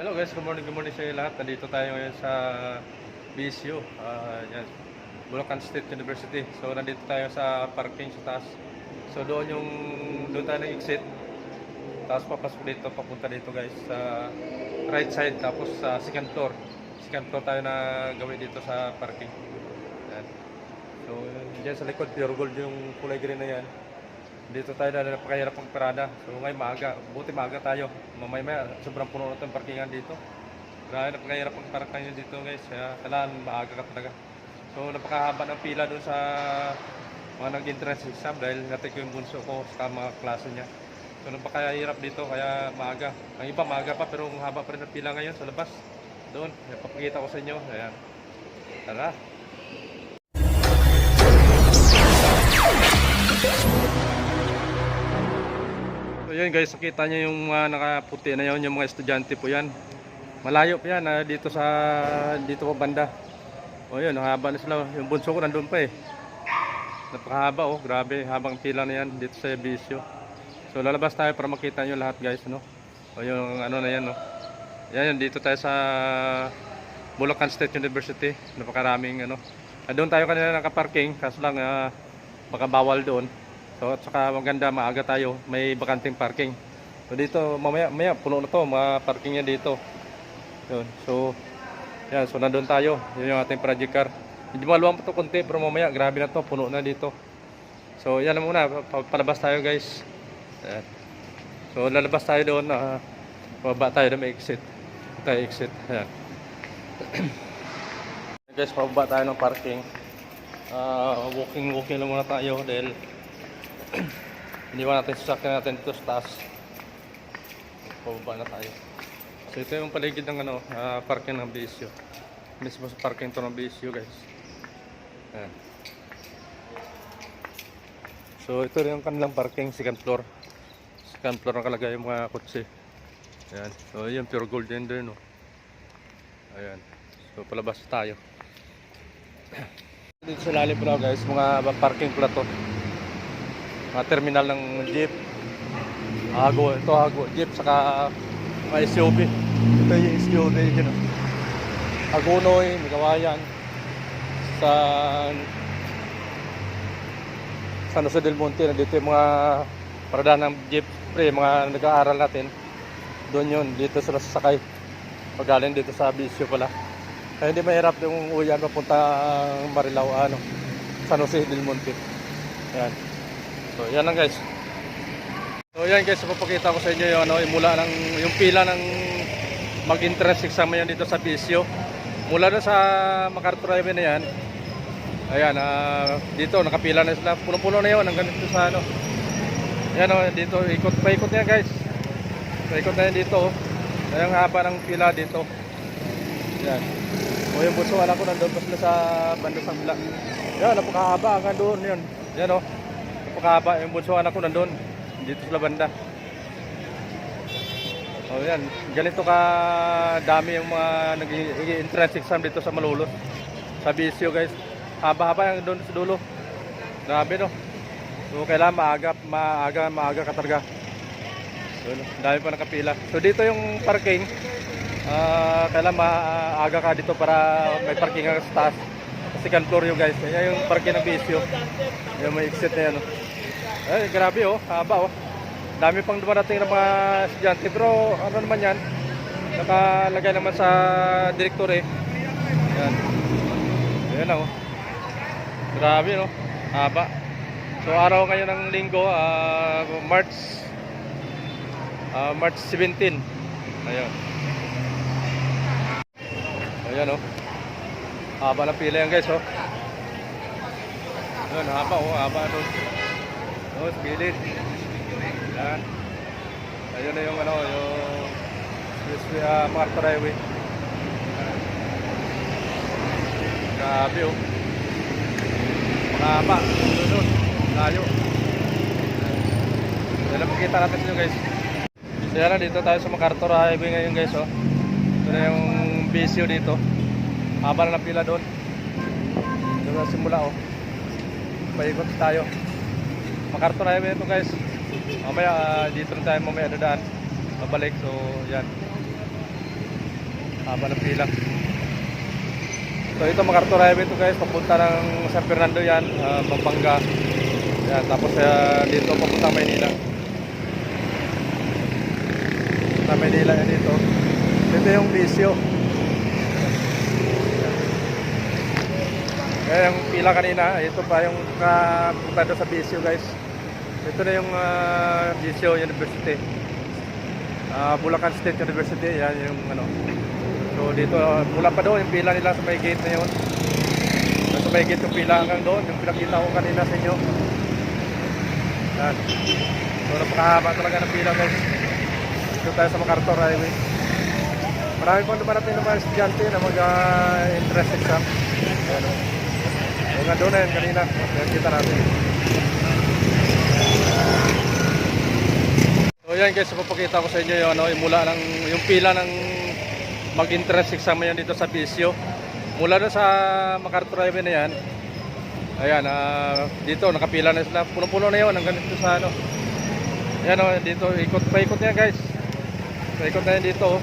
Hello guys, good morning, good morning sa lahat. Nandito tayo ngayon sa BSU, ah, yan, Bulacan State University. So nandito tayo sa parking sa taas. So doon yung doon tayo nag-exit. Tapos papasok dito, papunta dito guys sa right side tapos sa second floor. Second floor tayo na gawin dito sa parking. Yan. So dyan sa likod, pure gold yung kulay green na yan. Dito tayo na napakahirap ang parada. So ngayon maaga, buti maaga tayo. Mamaya maya, sobrang puno na itong parkingan dito. Grabe, napakahirap ang parkingan dito guys. Kaya kailangan maaga ka talaga. So napakahaba ng pila doon sa mga nag-entrance exam dahil natin ko yung bunso ko sa mga klase niya. So napakahirap dito kaya maaga. Ang iba maaga pa pero ang haba pa rin ng pila ngayon sa labas. Doon, papakita ko sa inyo. Ayan. Tara. So yun guys, nakita nyo yung mga nakaputi na yun, yung mga estudyante po yan. Malayo pa yan, ah, dito sa, dito pa banda. O yun, haba na sila. Yung bunso ko nandun pa eh. Napakahaba oh, grabe, habang pila na yan dito sa bisyo. So lalabas tayo para makita nyo lahat guys, no? O yung ano na yan, no? Yan, yun, dito tayo sa Bulacan State University. Napakaraming ano. Ah, doon tayo kanina nakaparking, kaso lang ah, baka bawal doon. So at saka maganda maaga tayo, may bakanting parking. So dito mamaya maya puno na to, mga parking yan dito. Yun. So yan, so nandun tayo. Yun yung ating project car. Medyo maluwang pa to konti pero mamaya grabe na to, puno na dito. So yan na muna, pa- palabas tayo guys. Ayan. So lalabas tayo doon, uh, pababa tayo na may exit. Tayo exit. Ayan. guys, pababa tayo ng parking. Ah, walking walking lang muna tayo dahil iniwan natin sa sasakyan natin dito sa taas. Pababa na tayo. So ito yung paligid ng ano, ah, parking ng BSU. Mismo sa parking to ng BSU guys. Ayan. So ito rin yung kanilang parking, second floor. Second floor ang kalagay yung mga kotse. Ayan. So yun, pure gold din din. No? Ayan. So palabas tayo. Dito sa lalim pala guys, mga parking pala to. Mga terminal ng jeep. Hago, ito hago, jeep, saka mga SUV. Ito yung SUV yun. Agunoy, Migawayan, sa San Jose del Monte, nandito yung mga parada ng jeep, pre, mga nag-aaral natin. Doon yun, dito sila sasakay. Pagaling dito sa Bisyo pala. Kaya hindi mahirap yung uyan papunta Marilao, ano, San Jose del Monte. Yan. So, yan lang guys. So, yan guys, papakita ko sa inyo yung, ano, yung mula ng, yung pila ng mag-entrance exam yan dito sa Bisyo. Mula na sa MacArthur Highway na yan, ayan, ah, dito, nakapila na sila. Puno-puno na yun, hanggang dito sa ano. Yan o, dito, ikot, paikot yan guys. Paikot na yan dito. oh. Ayan, haba ng pila dito. Yan. O yung buso, alam ko nandun pa sila sa banda sa bila. Yan, napakahaba hanggang doon yun. Yan o. Napakahaba. Yung bunso anak ko nandun. Dito sa banda. O yan. Ganito ka dami yung mga nag-entrance exam dito sa Malolos. Sa BSU guys. Haba-haba yung doon sa dulo. Grabe no. So kailangan maaga, maaga, maaga ka talaga. So, dami pa nakapila. So dito yung parking. Ah, kailangan maaga ka dito para may parking ka sa taas. Second floor yung guys. Yan yung parking ng BSU. Yung may exit na yan. oh. Ay, grabe oh. Haba oh. Dami pang dumarating ng mga estudyante. Pero ano naman yan. Nakalagay naman sa directory. Yan. Yan na oh. Grabe no. Haba. So araw ngayon ng linggo, ah, March ah, March 17. Ayun. Ayan oh. Haba ng pila yan guys oh. Ayun, haba oh, haba doon. Oh, sa gilid. Yan. Ayun na yung ano, yung Swiss uh, MacArthur Highway. Grabe oh. Mahaba. Doon, doon. Layo. Yan lang makita natin nyo guys. So yan na, dito tayo sa MacArthur Highway ngayon guys oh. Ito na yung BSU dito. Haba na pila doon. Doon na simula oh. Paikot tayo. MacArthur Highway ito guys. Mamaya ah, dito na tayo mamaya dadaan. Pabalik so yan. Haba ng pila. So ito MacArthur Highway to guys, papunta ng San Fernando yan, uh, Pampanga. Yan, tapos uh, dito papunta Maynila. Papunta Maynila yan dito. Ito yung bisyo. Eh, yung pila kanina, ito pa yung kapunta doon sa bisyo guys. Ito na yung uh, bisyo University. Ah, Bulacan State University, yan yung ano. So dito, uh, mula pa doon yung pila nila sa may gate na yun. Sa may gate yung pila hanggang doon, yung pinakita ko kanina sa inyo. Yan. So napakahaba talaga ng pila guys. Dito tayo sa MacArthur Highway. Marami pang dumarating ng mga estudyante na mag-interest exam. Ayan So nga doon na yun kanina. Ayan kita natin. So yan guys, papakita ko sa inyo yung, ano, yung mula ng, yung pila ng mag-interest exam yan dito sa Pisio. Mula doon sa MacArthur Highway na yan. Ayan, ah, dito nakapila na sila. Puno-puno na yun hanggang dito sa ano. Ayan o, dito, ikot pa ikot yan guys. Paikot na yan dito. oh.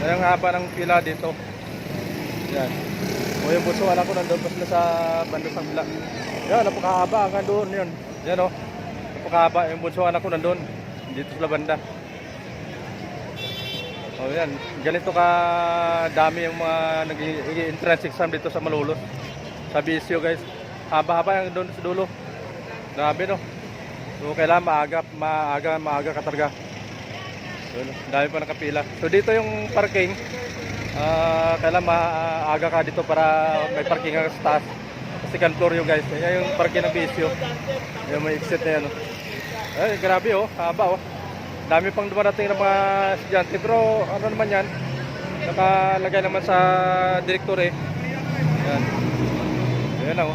Ayan ang haba ng pila dito. Yan. O yung buso, anak ko nandun pa sila sa banda sa bila. Yan, napakahaba hanggang doon yun. Yan o. Napakahaba. Yung bunso anak ko nandun. Dito sila banda. O yan. Ganito ka dami yung mga nag-entrance exam dito sa Malolos. Sa Bisyo guys. Haba-haba yung doon sa dulo. Grabe no. So kailangan maaga, maaga, maaga ka talaga. Yun, dami pa nakapila. So dito yung parking. Ah, kailangan maaga ka dito para may parking ka sa taas. Second floor yung guys. Yan yung parking ng Bisyo. Yung may exit na yan. Oh. Ay, grabe oh, haba oh. Dami pang dumarating ng mga estudyante pero ano naman yan? Nakalagay naman sa director eh. Yan. Yan oh.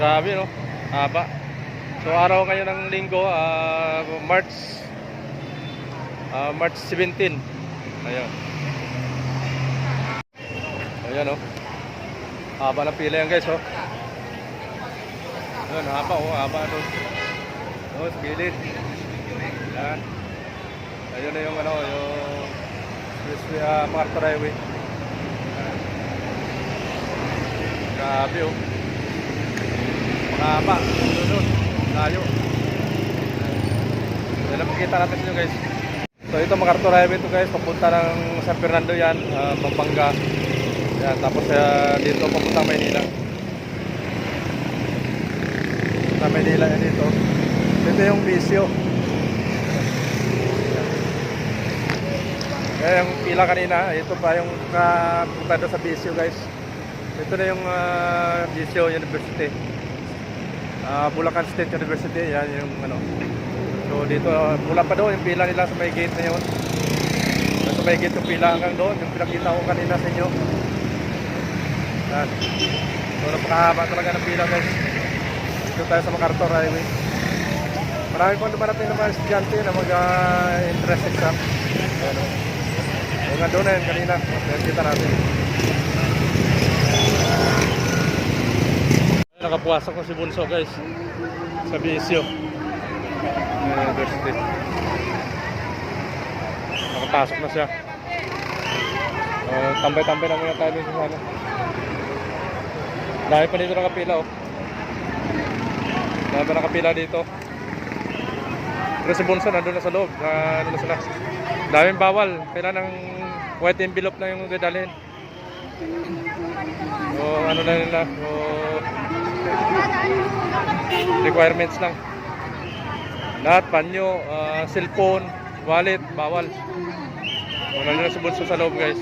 Grabe no. Haba. So araw ngayon ng linggo, ah, March ah, March 17. Ayun. Ayan oh. Haba ng pila yan guys oh. Ayan, haba oh, haba doon. Oh, sa gilid. Yan. Ayun na yung ano, yung Swiss uh, MacArthur Highway. Grabe oh. Mahaba. Doon, doon. Layo. Yan lang makita natin nyo guys. So ito MacArthur Highway to guys. Papunta ng San Fernando yan. Uh, Pampanga. Yan. Tapos uh, dito papunta Maynila. Sa Maynila yan dito. Ito yung bisyo. Eh, yung pila kanina, ito pa yung kapunta doon sa bisyo guys. Ito na yung uh, bisyo University. Ah, Bulacan State University, yan yung ano. So dito, uh, mula pa doon yung pila nila sa may gate na yun. Sa may gate yung pila hanggang doon, yung pinakita ko kanina sa inyo. Yan. So napakahaba talaga ng pila guys. Dito tayo sa MacArthur Highway. Marami pang dumarating ng mga estudyante na mag-interest exam. Ayan o. So nga doon na yun kanina. Ayan kita natin. Nakapuwasak ko si Bunso guys. Sa BSU. University. Nakapasok na siya. Uh, tambay-tambay na muna tayo dun sa sana. Dahil pa dito nakapila oh. Dahil pa nakapila dito. Pero si Bunso nandun na sa loob. Na, ano na sila. Daming bawal. Kailangan ng white envelope na yung dadalhin. So ano na nila. So, requirements lang. Lahat, panyo, ah, cellphone, wallet, bawal. Nandun na si Bunso sa loob guys.